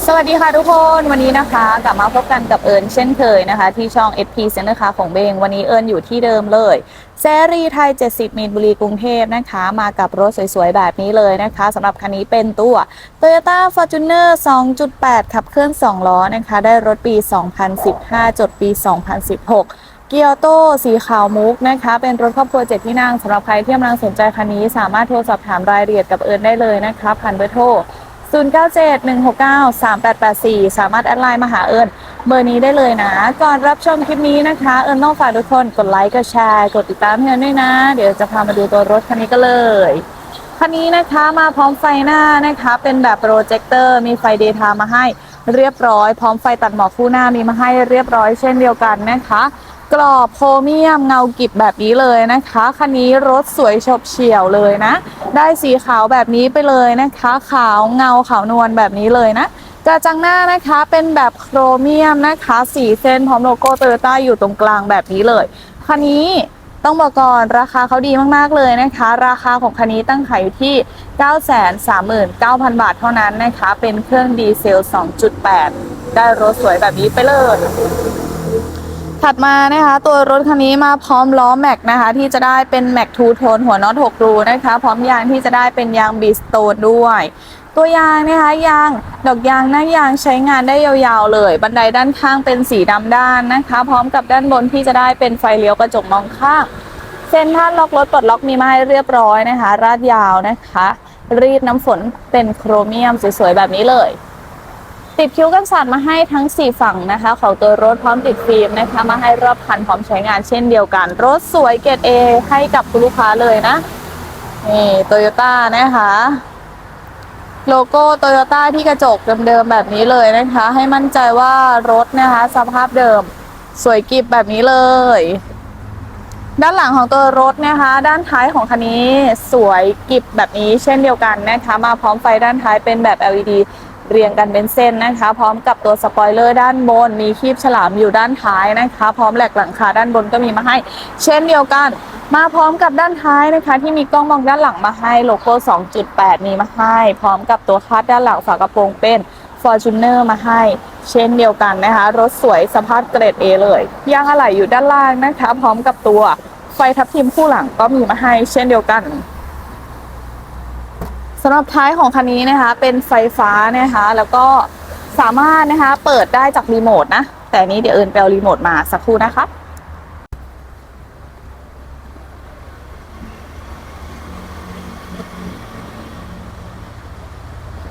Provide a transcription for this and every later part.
สวัสดีค่ะทุกคนวันนี้นะคะกลับมาพบกันกับเอิญเช่นเคยนะคะ ที่ช่อง SP Center ค่ะของเบง วันนี้เอิญอยู่ที่เดิมเลยเซรีไทย 70 มีนบุรีกรุงเทพนะคะ มากับรถสวยๆ แบบนี้เลยนะคะสำหรับคันนี้เป็นตัว Toyota Fortuner 2.8 ขับเคลื่อน 2 ล้อนะคะ ได้รถปี 2015 จดปี 2016เกียวโตสีขาวมุกนะคะ เป็นรถครอบครัวเจ็ดที่นั่งสำหรับใครที่กำลังสนใจคันนี้ สามารถโทรสอบถามรายละเอียดกับเอิญได้เลยนะคะผ่านเบอร์โทร 0971693884 สามารถแอดไลน์มาหาเอิญเบอร์นี้ได้เลยนะ ก่อนรับชมคลิปนี้นะคะ เอิญต้องฝากทุกคนกดไลค์กดแชร์ กดติดตามให้เอิญด้วยนะ เดี๋ยวจะพามาดูตัวรถคันนี้กันเลยคันนี้นะคะมาพร้อมไฟหน้านะคะ เป็นแบบโปรเจคเตอร์มีไฟเดย์ไทม์มาให้เรียบร้อย พร้อมไฟตัดหมอกคู่หน้ามีมาให้เรียบร้อยเช่นเดียวกันนะคะ กรอบโครเมียมเงากิบแบบนี้เลยนะคะ คันนี้รถสวยฉบเฉี่ยวเลยนะ ได้สีขาวแบบนี้ไปเลยนะคะ ขาวเงาขาวนวลแบบนี้เลยนะกระจังหน้านะคะเป็นแบบโครเมียมนะคะสีเส้นพร้อมโลโก้โตโยต้าอยู่ตรงกลางแบบนี้เลย คันนี้ต้องบอกก่อนราคาเขาดีมาก ๆ เลยนะคะ ราคาของคันนี้ตั้งขายอยู่ที่ 939,000 บาทเท่านั้นนะคะ เป็นเครื่องดีเซล 2.8 ได้รถสวยแบบนี้ไปเลย ถัดมานะคะตัวรถคันนี้มาพร้อมล้อแม็กนะคะที่จะได้เป็นแม็กทูโทนหัวน็อต6รูนะคะ พร้อมยางที่จะได้เป็นยางบีสโตนด้วย ตัวยางนะคะยางดอกยางหน้ายางใช้งานได้ยาวๆเลย บันไดด้านข้างเป็นสีดำด้านนะคะ พร้อมกับด้านบนที่จะได้เป็นไฟเลี้ยวกระจกมองข้างเส้นท่านล็อกรถปลดล็อกมีมาให้เรียบร้อยนะคะ ราดยาวนะคะ รีดน้ำฝนเป็นโครเมียมสวยๆแบบนี้เลย ติดคิ้วกันสาดมาให้ทั้ง 4 ฝั่งนะคะ ของตัวรถพร้อมติดฟิล์มนะคะ มาให้รอบคันพร้อมใช้งานเช่นเดียวกัน รถสวยเกรดเอให้กับคุณลูกค้าเลยนะ นี่โตโยต้านะคะ โลโก้โตโยต้าที่กระจกเดิมๆแบบนี้เลยนะคะ ให้มั่นใจว่ารถนะคะ สภาพเดิมสวยกริบแบบนี้เลย ด้านหลังของตัวรถนะคะ ด้านท้ายของคันนี้สวยกริบแบบนี้เช่นเดียวกันนะคะ มาพร้อมไฟด้านท้ายเป็นแบบ LED เรียงกันเป็นเส้นนะคะ พร้อมกับตัวสปอยเลอร์ด้านบน มีคีบฉลามอยู่ด้านท้ายนะคะ พร้อมแหลกหลังคาด้านบนก็มีมาให้ เช่นเดียวกัน มาพร้อมกับด้านท้ายนะคะ ที่มีกล้องมองด้านหลังมาให้โลโก้ 2.8 มีมาให้ พร้อมกับตัวคาดด้านหลังฝากระโปรงเป็น Fortuner มาให้ เช่นเดียวกันนะคะ รถสวยสภาพเกรด A เลยยางอะไหล่อยู่ด้านล่างนะคะ พร้อมกับตัวไฟทับทิมคู่หลังก็มีมาให้ เช่นเดียวกัน สำหรับท้ายของคันนี้นะคะ เป็นไฟฟ้านะคะ แล้วก็สามารถนะคะเปิดได้จากรีโมทนะ แต่นนี้เดี๋ยวเอิญไปเอารีโมทมาสักครู่นะคะ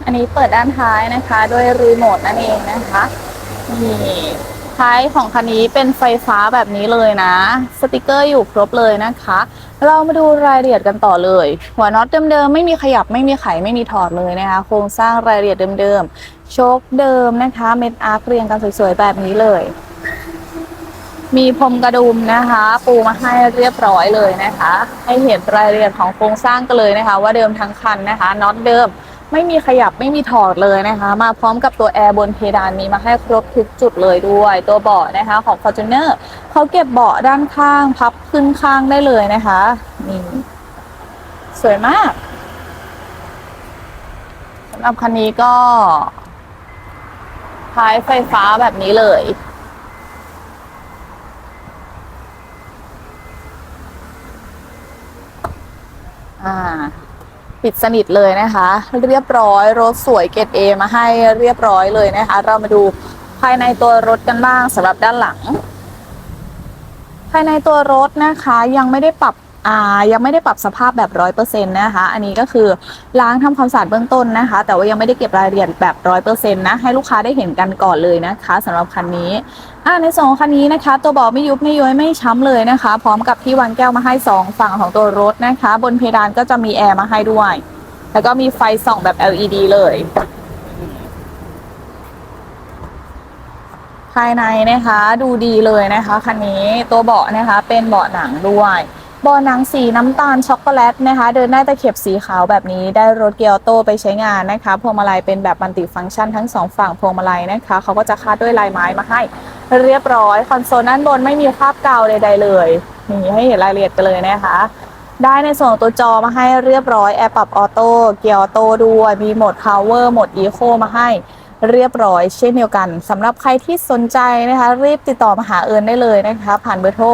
อันนี้เปิดด้านท้ายนะคะ ด้วยรีโมทนั่นเองนะคะนี่ท้ายของคันนี้เป็นไฟฟ้าแบบนี้เลยนะ สติกเกอร์อยู่ครบเลยนะคะ เรามาดูรายละเอียดกันต่อเลย หัวน็อตเดิมๆไม่มีขยับไม่มีไขไม่มีถอดเลยนะคะ โครงสร้างรายละเอียดเดิมๆโชคเดิมนะคะ เม็ดอาร์คเรียงกันสวยๆแบบนี้เลย มีพรมกระดุมนะคะ ปูมาให้เรียบร้อยเลยนะคะ ให้เห็นรายละเอียดของโครงสร้างกันเลยนะคะ ว่าเดิมทั้งคันนะคะน็อตเดิม ไม่มีขยับไม่มีถอดเลยนะคะ มาพร้อมกับตัวแอร์บนเพดานมีมาให้ครบทุกจุดเลยด้วย ตัวเบาะนะคะของ Fortuner เขาเก็บเบาะด้านข้างพับขึ้นข้างได้เลยนะคะนี่สวยมากสำหรับคันนี้ก็ท้ายไฟฟ้าแบบนี้เลยอ่า ปิดสนิทเลยนะคะ เรียบร้อยรถสวยเกรดเอมาให้เรียบร้อยเลยนะคะ เรามาดูภายในตัวรถกันบ้างสำหรับด้านหลัง ภายในตัวรถนะคะยังไม่ได้ปรับ อ่ายังไม่ได้ปรับสภาพแบบร้อยเปอร์เซ็นต์นะคะ อันนี้ก็คือล้างทำความสะอาดเบื้องต้นนะคะ แต่ว่ายังไม่ได้เก็บรายละเอียดแบบร้อยเปอร์เซ็นต์นะ ให้ลูกค้าได้เห็นกันก่อนเลยนะคะสำหรับคันนี้อ่าในส่วนของคันนี้นะคะ ตัวเบอกไม่ยุบไม่ย้อยไม่ช้ำเลยนะคะ พร้อมกับที่วางแก้วมาให้สองฝั่งของตัวรถนะคะ บนเพดานก็จะมีแอร์มาให้ด้วย แล้วก็มีไฟส่องแบบ LED เลยภายในนะคะดูดีเลยนะคะคันนี้ตัวเบาะนะคะเป็นเบาะหนังด้วย บาะหนังสีน้ำตาลช็อกโกแลตนะคะ เดินได้ตะเข็บสีขาวแบบนี้ได้รถเกียร์ออโต้ไปใช้งานนะคะ พวงมาลัยเป็นแบบมัลติฟังก์ชันทั้งสองฝั่งพวงมาลัยนะคะเขาก็จะคาดด้วยลายไม้มาให้ เรียบร้อยคอนโซลด้านบนไม่มีคราบกาวใดๆเลยนี่ให้เห็นรายละเอียดกันเลยนะคะ ได้ในส่วนตัวจอมาให้เรียบร้อยแอร์ปรับออโต้เกียร์ออโต้ด้วยมีโหมด power โหมด eco มาให้เรียบร้อยเช่นเดียวกันสำหรับใครที่สนใจนะคะ รีบติดต่อมาหาเอิญได้เลยนะคะ ผ่านเบอร์โทร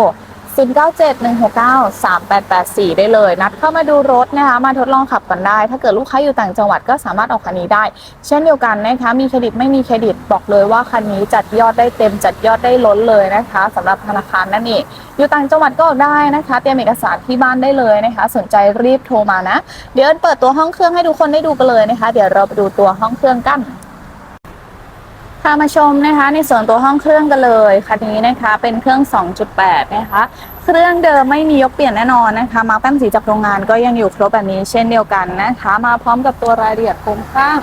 0971693884 ได้เลย นัดเข้ามาดูรถนะคะ มาทดลองขับกันได้ ถ้าเกิดลูกค้าอยู่ต่างจังหวัดก็สามารถออกคันนี้ได้ เช่นเดียวกันนะคะ มีเครดิตไม่มีเครดิตบอกเลยว่าคันนี้จัดยอดได้เต็มจัดยอดได้ล้นเลยนะคะสำหรับธนาคารนั่นเองอยู่ต่างจังหวัดก็ออกได้นะคะ เตรียมเอกสารที่บ้านได้เลยนะคะ สนใจรีบโทรมานะ เดี๋ยวเปิดตัวห้องเครื่องให้ทุกคนได้ดูกันเลยนะคะ เดี๋ยวเราไปดูตัวห้องเครื่องกันามาชมนะคะ ในส่วนตัวห้องเครื่องกันเลยคันนี้นะคะเป็นเครื่อง 2.8 นะคะ เครื่องเดิมไม่มียกเปลี่ยนแน่นอนนะคะมาร์คแป้นสีจากโรงงานก็ยังอยู่ครบแบบนี้เช่นเดียวกันนะคะ มาพร้อมกับตัวรายละเอียดโครงข้าง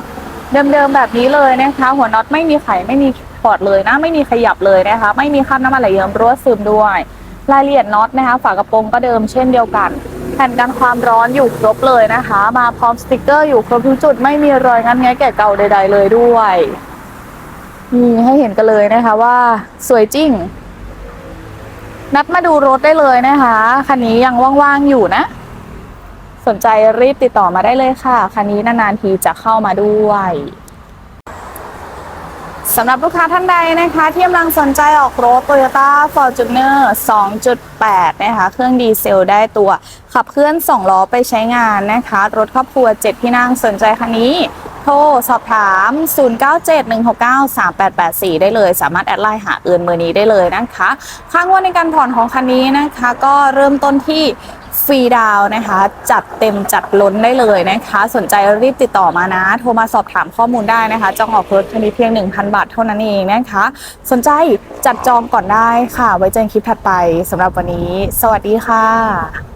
เดิมๆแบบนี้เลยนะคะ หัวน็อตไม่มีไขไม่มีถอดเลยนะไม่มีขยับเลยนะคะ ไม่มีคราบน้ำมันไหลเยิ้มรั่วซึมด้วย รายละเอียดน็อตนะคะ ฝากระโปรงก็เดิมเช่นเดียวกัน แผ่นกันความร้อนอยู่ครบเลยนะคะ มาพร้อมสติกเกอร์อยู่ครบทุกจุดไม่มีรอยงั้นแงะแกะเก่าใด ๆ เลยด้วย นี่ให้เห็นกันเลยนะคะว่าสวยจริง นัดมาดูรถได้เลยนะคะ คันนี้ยังว่างๆอยู่นะ สนใจรีบติดต่อมาได้เลยค่ะ คันนี้นานๆทีจะเข้ามาด้วยสำหรับลูกค้าท่านใดนะคะ ที่กำลังสนใจออกรถ Toyota Fortuner 2.8 นะคะ เครื่องดีเซลได้ตัว ขับเคลื่อน 2 ล้อไปใช้งานนะคะ รถครอบครัว 7 ที่นั่งสนใจคันนี้ โทรสอบถาม 0971693884 ได้เลย สามารถแอดไลน์หาเอินเบอร์นี้ได้เลยนะคะ ค่างวดในการผ่อนของคันนี้นะคะ ก็เริ่มต้นที่ฟรีดาวนะคะ จัดเต็มจัดล้นได้เลยนะคะ สนใจรีบติดต่อมานะ โทรมาสอบถามข้อมูลได้นะคะจองออกรถคันนี้เพียง 1,000 บาทเท่านั้นเองนะคะ สนใจจัดจองก่อนได้ค่ะ ไว้เจอกันคลิปถัดไปสำหรับวันนี้ สวัสดีค่ะ